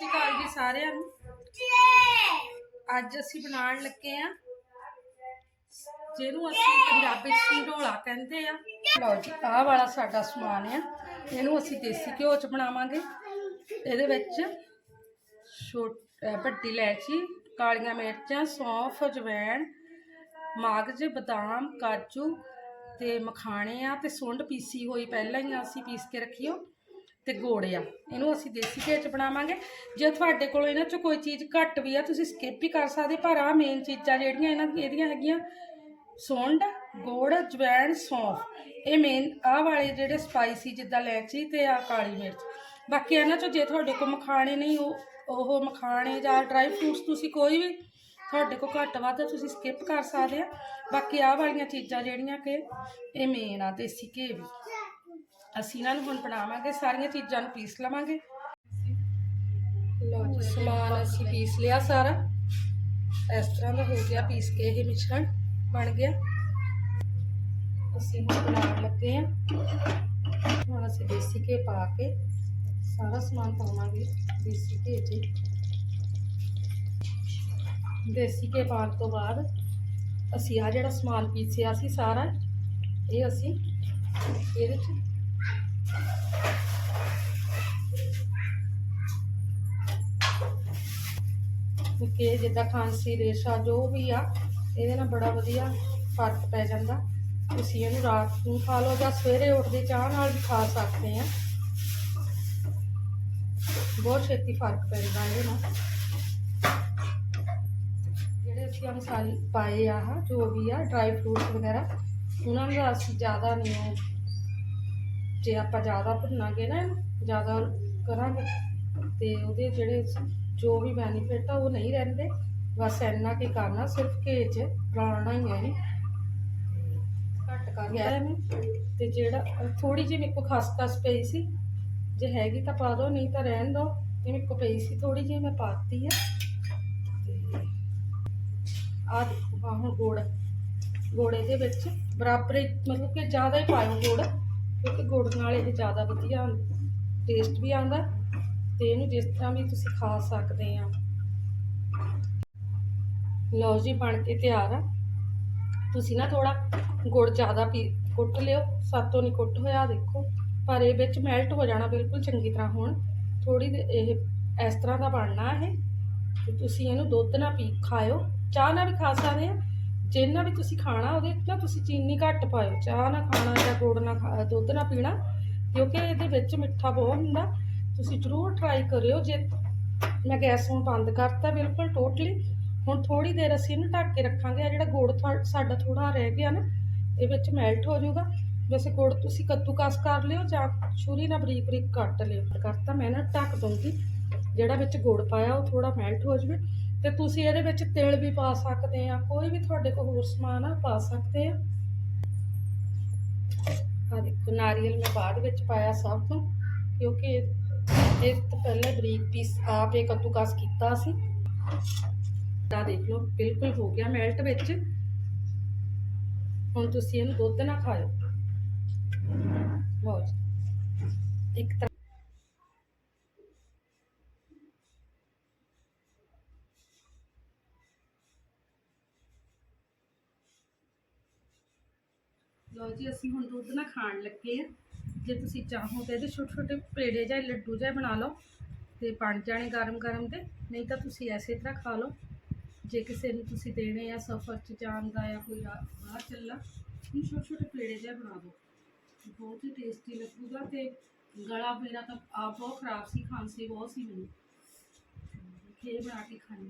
ਸ਼੍ਰੀ ਅਕਾਲ ਜੀ ਸਾਰਿਆਂ ਨੂੰ। ਅੱਜ ਅਸੀਂ ਬਣਾਉਣ ਲੱਗੇ ਆ ਜਿਹਨੂੰ ਅਸੀਂ ਪੰਜਾਬੀ 'ਚ ਸਿੰਡੋਲਾ ਕਹਿੰਦੇ ਆ ਲਓ ਜੀ, ਆਹ ਵਾਲਾ ਸਾਡਾ ਸਮਾਨ ਆ, ਇਹਨੂੰ ਅਸੀਂ ਦੇਸੀ ਘਿਓ 'ਚ ਬਣਾਵਾਂਗੇ। ਇਹਦੇ ਵਿੱਚ ਛੋਟ ਵੱਡੀ ਇਲਾਇਚੀ, ਕਾਲੀਆਂ ਮਿਰਚਾਂ, ਸੌਂਫ ਅਜਵਾਇਣ ਮਾਗਜ਼ ਬਦਾਮ, ਕਾਜੂ ਤੇ ਮਖਾਣੇ ਆ ਤੇ ਸੁੰਡ ਪੀਸੀ ਹੋਈ ਪਹਿਲਾਂ ਹੀ ਅਸੀਂ ਪੀਸ ਕੇ ਰੱਖੀਓ ਤੇ ਗੋੜ ਆ। ਇਹਨੂੰ ਅਸੀਂ ਦੇਸੀ ਘੇ ਚ ਬਣਾਵਾਂਗੇ। ਜੇ ਤੁਹਾਡੇ ਕੋਲ ਇਹਨਾਂ ਚੋਂ ਕੋਈ ਚੀਜ਼ ਘੱਟ ਵੀ ਆ, ਤੁਸੀਂ ਸਕਿਪ ਹੀ ਕਰ ਸਕਦੇ, ਪਰ ਆ ਮੇਨ ਚੀਜ਼ਾਂ ਜਿਹੜੀਆਂ ਇਹਨਾਂ ਇਹਦੀਆਂ ਹੈਗੀਆਂ, ਸੁੰਡ, ਗੋੜ ਜਵੈਣ ਸੌਂਫ। ਇਹ ਮੇਨ ਆਹ ਵਾਲੇ ਜਿਹੜੇ ਸਪਾਈਸੀ ਜਿੱਦਾਂ ਲੈਚੀ ਤੇ ਆ ਕਾਲੀ ਮਿਰਚ। ਬਾਕੀ ਇਹਨਾਂ ਚੋਂ ਜੇ ਤੁਹਾਡੇ ਕੋਲ ਮਖਾਣੇ ਨਹੀਂ, ਉਹ ਉਹ ਮਖਾਣੇ ਜਾਂ ਡਰਾਈ ਫਰੂਟਸ ਤੁਸੀਂ ਕੋਈ ਵੀ ਤੁਹਾਡੇ ਕੋਲ ਘੱਟ ਵੱਧ, ਤੁਸੀਂ ਸਕਿਪ ਕਰ ਸਕਦੇ ਆ। ਬਾਕੀ ਆਹ ਵਾਲੀਆਂ ਚੀਜ਼ਾਂ ਜਿਹੜੀਆਂ ਕਿ ਇਹ ਮੇਨ ਆ, ਦੇਸੀ ਘੀ ਵੀ। ਅਸੀਂ ਇਹਨਾਂ ਨੂੰ ਹੁਣ ਬਣਾਵਾਂਗੇ, ਸਾਰੀਆਂ ਚੀਜ਼ਾਂ ਨੂੰ ਪੀਸ ਲਵਾਂਗੇ। ਲਓ ਜੀ, ਸਮਾਨ ਅਸੀਂ ਪੀਸ ਲਿਆ ਸਾਰਾ। ਇਸ ਤਰ੍ਹਾਂ ਦਾ ਹੋ ਗਿਆ ਪੀਸ ਕੇ ਇਹ ਮਿਸ਼ਰਣ, ਬਣ ਗਿਆ। ਅਸੀਂ ਹੁਣ ਬਣਾਉਣ ਲੱਗੇ ਆ ਹੁਣ ਅਸੀਂ ਦੇਸੀ ਘੇ ਪਾ ਕੇ ਸਾਰਾ ਸਮਾਨ ਪਾਵਾਂਗੇ, ਦੇਸੀ ਘੇ 'ਚ। ਦੇਸੀ ਘੇ ਪਾਉਣ ਤੋਂ ਬਾਅਦ ਅਸੀਂ ਆ ਜਿਹੜਾ ਸਮਾਨ ਪੀਸਿਆ ਸੀ ਸਾਰਾ, ਇਹ ਅਸੀਂ ਇਹਦੇ 'ਚ ਕਿ ਜਿੱਦਾਂ ਖਾਂਸੀ, ਰੇਸ਼ਾ ਜੋ ਵੀ ਆ, ਇਹਦੇ ਨਾਲ ਬੜਾ ਵਧੀਆ ਫ਼ਰਕ ਪੈ ਜਾਂਦਾ। ਤੁਸੀਂ ਇਹਨੂੰ ਰਾਤ ਨੂੰ ਖਾ ਲਓ ਜਾਂ ਸਵੇਰੇ ਉੱਠਦੇ ਚਾਹ ਨਾਲ ਵੀ ਖਾ ਸਕਦੇ ਆ। ਬਹੁਤ ਛੇਤੀ ਫ਼ਰਕ ਪੈਂਦਾ ਇਹਦੇ ਨਾਲ। ਜਿਹੜੇ ਅਸੀਂ ਆਹ ਮਸਾਲੇ ਪਾਏ ਆ, ਜੋ ਵੀ ਆ ਡਰਾਈ ਫਰੂਟਸ ਵਗੈਰਾ, ਉਹਨਾਂ ਦਾ ਅਸੀਂ ਜ਼ਿਆਦਾ ਨਹੀਂ ਉਹ ਜੇ ਆਪਾਂ ਜ਼ਿਆਦਾ ਭੁੰਨਾਂਗੇ ਨਾ, ਜ਼ਿਆਦਾ ਕਰਾਂਗੇ, ਤੇ ਉਹਦੇ ਜਿਹੜੇ ਜੋ ਵੀ ਬੈਨੀਫਿਟ ਆ, ਉਹ ਨਹੀਂ ਰਹਿੰਦੇ। ਬਸ ਇੰਨਾ ਕੀ ਕਰਨਾ, ਸਿਰਫ ਘੇ 'ਚ ਬਣਾਉਣਾ ਹੀ ਹੈ ਘੱਟ ਕਰ ਗਿਆ ਮੈਂ ਤੇ ਜਿਹੜਾ ਥੋੜੀ ਜਿਹੀ ਮੇਰੇ ਕੋ ਖਸਖਸ ਪਈ ਸੀ। ਜੇ ਹੈਗੀ ਤਾਂ ਪਾ ਦੋ ਨਹੀਂ ਤਾਂ ਰਹਿਣ ਦੋ ਤੇ ਮੇਰੇ ਕੋ ਪਈ ਸੀ ਥੋੜੀ ਜਿਹੀ, ਮੈਂ ਪਾਤੀ ਆ। ਤੇ ਆ ਦੇਖੋ ਹੁਣ ਗੁੜ। ਗੁੜ ਇਹਦੇ ਵਿੱਚ ਬਰਾਬਰ ਮਤਲਬ ਕਿ ਜ਼ਿਆਦਾ ਹੀ ਪਾਇਓ ਗੁੜ। ਕਿਉਂਕਿ ਗੁੜ ਨਾਲ ਇਹ ਜ਼ਿਆਦਾ ਵਧੀਆ ਟੇਸਟ ਵੀ ਆਉਂਦਾ ਤੇ ਇਹਨੂੰ ਜਿਸ ਤਰ੍ਹਾਂ ਵੀ ਤੁਸੀਂ ਖਾ ਸਕਦੇ ਆ। ਲਓ ਜੀ, ਬਣ ਕੇ ਤਿਆਰ ਆ। ਤੁਸੀਂ ਨਾ ਥੋੜਾ ਗੁੜ ਜ਼ਿਆਦਾ ਪੀ, ਕੁੱਟ ਲਿਓ। ਸਾਤੋਂ ਨਹੀਂ ਕੁੱਟ ਹੋਇਆ ਦੇਖੋ। ਪਰ ਇਹ ਵਿੱਚ ਮੈਲਟ ਹੋ ਜਾਣਾ ਬਿਲਕੁਲ ਚੰਗੀ ਤਰ੍ਹਾਂ ਹੁਣ। ਥੋੜੀ ਇਹ ਇਸ ਤਰ੍ਹਾਂ ਦਾ ਬਣਨਾ ਇਹ। ਤੇ ਤੁਸੀਂ ਇਹਨੂੰ ਦੁੱਧ ਨਾਲ ਪੀ, ਖਾਇਓ। ਚਾਹ ਨਾਲ ਵੀ ਖਾ ਸਕਦੇ ਆ। ਜਿੰਨਾ ਵੀ ਤੁਸੀਂ ਖਾਣਾ ਉਹਦੇ 'ਚ ਨਾ ਤੁਸੀਂ ਚੀਨੀ ਘੱਟ ਪਾਇਓ, ਚਾਹ ਨਾ ਖਾਣਾ ਜਾਂ ਗੁੜ ਨਾ ਖਾ, ਦੁੱਧ ਨਾ ਪੀਣਾ, ਕਿਉਂਕਿ ਇਹਦੇ ਵਿੱਚ ਮਿੱਠਾ ਬਹੁਤ ਹੁੰਦਾ। ਤੁਸੀਂ ਜ਼ਰੂਰ ਟਰਾਈ ਕਰਿਓ ਜੇ, ਮੈਂ ਗੈਸ ਨੂੰ ਬੰਦ ਕਰਤਾ ਬਿਲਕੁਲ ਟੋਟਲੀ ਹੁਣ ਥੋੜੀ ਦੇਰ ਅਸੀਂ ਇਹਨੂੰ ਢੱਕ ਕੇ ਰੱਖਾਂਗੇ ਆ ਜਿਹੜਾ ਗੁੜ ਥੋ- ਸਾਡਾ ਥੋੜਾ ਰਹਿ ਗਿਆ ਨਾ, ਇਹ ਵਿੱਚ ਮੈਲਟ ਹੋ ਜਾਊਗਾ। ਵੈਸੇ ਗੁੜ ਤੁਸੀਂ ਕੱਦੂਕਸ ਕਰ ਲਿਓ ਜਾਂ ਛੁਰੀ ਨਾਲ ਬਰੀਕ ਬਰੀਕ ਕੱਟ ਲਿਓ। ਕਰਤਾ ਮੈਂ ਨਾ ਢੱਕ ਦੂੰਗੀ ਜਿਹੜਾ ਵਿੱਚ ਗੁੜ ਪਾਇਆ ਉਹ ਥੋੜਾ ਮੈਲਟ ਹੋ ਜਾਵੇ। ਤੇ ਤੁਸੀਂ ਇਹਦੇ ਵਿੱਚ ਤਿਲ ਵੀ ਪਾ ਸਕਦੇ ਆ, ਕੋਈ ਵੀ ਤੁਹਾਡੇ ਕੋਲ ਹੋਰ ਸਮਾਨ ਆ, ਪਾ ਸਕਦੇ ਆ। ਆ ਦੇਖੋ, ਨਾਰੀਅਲ ਮੈਂ ਬਾਅਦ ਵਿੱਚ ਪਾਇਆ ਸਭ ਤੋਂ, ਕਿਉਂਕਿ ਇਹ ਤੋਂ ਪਹਿਲਾਂ ਬਰੀਕ ਪੀਸ ਆਪ ਇਹ ਕੱਦੂਕਸ ਕੀਤਾ ਸੀ। ਤਾਂ ਦੇਖ ਲਓ, ਬਿਲਕੁਲ ਹੋ ਗਿਆ ਮੈਲਟ ਵਿੱਚ। ਹੁਣ ਤੁਸੀਂ ਇਹਨੂੰ ਦੁੱਧ ਨਾਲ ਖਾਓ ਬਹੁਤ ਇੱਕ ਤਾਂ ਲਓ ਜੀ, ਅਸੀਂ ਹੁਣ ਦੁੱਧ ਨਾ ਖਾਣ ਲੱਗੇ ਆ ਜੇ ਤੁਸੀਂ ਚਾਹੋ ਤਾਂ ਇਹਦੇ ਛੋਟੇ ਛੋਟੇ ਪੇੜੇ ਜਾਂ ਲੱਡੂ ਜਾਂ ਬਣਾ ਲਓ ਤੇ ਬਣ ਜਾਣੇ ਗਰਮ ਗਰਮ ਤੇ ਨਹੀਂ ਤਾਂ ਤੁਸੀਂ ਐਸੇ ਤਰ੍ਹਾਂ ਖਾ ਲਓ। ਜੇ ਕਿਸੇ ਨੂੰ ਤੁਸੀਂ ਦੇਣੇ ਆ ਸਫ਼ਰ 'ਚ ਜਾਣ ਦਾ ਜਾਂ ਕੋਈ ਰਾ- ਬਾਹਰ ਚੱਲਣਾ ਇਹ ਛੋਟੇ ਛੋਟੇ ਪੇੜੇ ਜਿਹਾ ਬਣਾ ਦਿਓ। ਬਹੁਤ ਹੀ ਟੇਸਟੀ ਲੱਗੂਗਾ ਤੇ ਗਲਾ ਮੇਰਾ ਤਾਂ ਆਪ ਬਹੁਤ ਖਰਾਬ ਸੀ, ਖਾਂਸੀ ਬਹੁਤ ਸੀ ਮੈਨੂੰ। ਤੇ ਇਹ ਬਣਾ ਕੇ ਖਾਣੀ